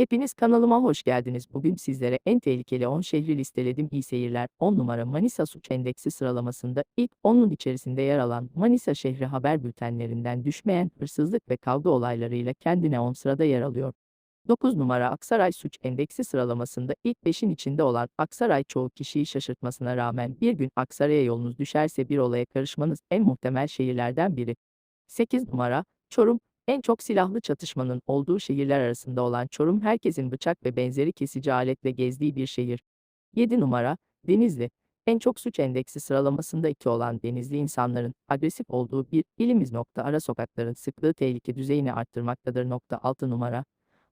Hepiniz kanalıma hoş geldiniz. Bugün sizlere en tehlikeli 10 şehri listeledim. İyi seyirler. 10 numara Manisa Suç Endeksi sıralamasında ilk 10'un içerisinde yer alan Manisa şehri haber bültenlerinden düşmeyen hırsızlık ve kavga olaylarıyla kendine 10 sırada yer alıyor. 9 numara Aksaray Suç Endeksi sıralamasında ilk 5'in içinde olan Aksaray çoğu kişiyi şaşırtmasına rağmen bir gün Aksaray'a yolunuz düşerse bir olaya karışmanız en muhtemel şehirlerden biri. 8 numara Çorum en çok silahlı çatışmanın olduğu şehirler arasında olan Çorum herkesin bıçak ve benzeri kesici aletle gezdiği bir şehir. 7 numara Denizli en çok suç endeksi sıralamasında 2 olan Denizli insanların agresif olduğu bir ilimiz nokta ara sokakların sıklığı tehlike düzeyini arttırmaktadır nokta 6 numara.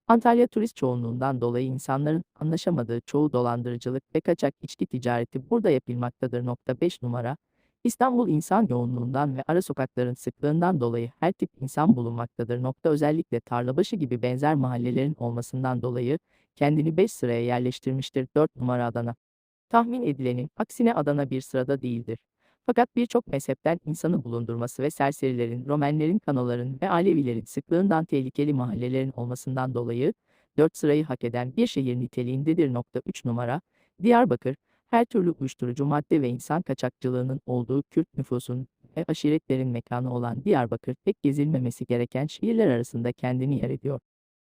Antalya turist çoğunluğundan dolayı insanların anlaşamadığı çoğu dolandırıcılık ve kaçak içki ticareti burada yapılmaktadır nokta 5 numara. İstanbul insan yoğunluğundan ve ara sokakların sıklığından dolayı her tip insan bulunmaktadır. Nokta özellikle Tarlabaşı gibi benzer mahallelerin olmasından dolayı kendini 5 sıraya yerleştirmiştir. 4 numara Adana. Tahmin edilenin aksine Adana bir sırada değildir. Fakat birçok mezhepten insanı bulundurması ve serserilerin, Romenlerin, Kanoların ve Alevilerin sıklığından tehlikeli mahallelerin olmasından dolayı 4 sırayı hak eden bir şehir niteliğindedir. Nokta 3 numara Diyarbakır, her türlü uyuşturucu madde ve insan kaçakçılığının olduğu Kürt nüfusun ve aşiretlerin mekanı olan Diyarbakır pek gezilmemesi gereken şehirler arasında kendini yer ediyor.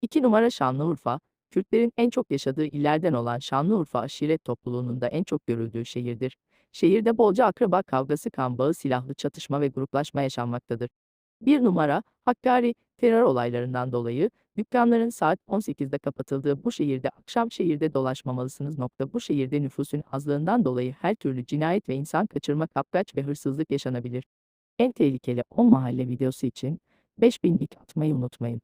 2 numara Şanlıurfa, Kürtlerin en çok yaşadığı illerden olan Şanlıurfa aşiret topluluğunun da en çok görüldüğü şehirdir. Şehirde bolca akraba kavgası, kan bağı, silahlı çatışma ve gruplaşma yaşanmaktadır. 1 numara Hakkari, terör olaylarından dolayı dükkanların saat 18'de kapatıldığı bu şehirde akşam şehirde dolaşmamalısınız. Nokta bu şehirde nüfusun azlığından dolayı her türlü cinayet ve insan kaçırma, kapkaç ve hırsızlık yaşanabilir. En tehlikeli 10 mahalle videosu için 5000 lik atmayı unutmayın.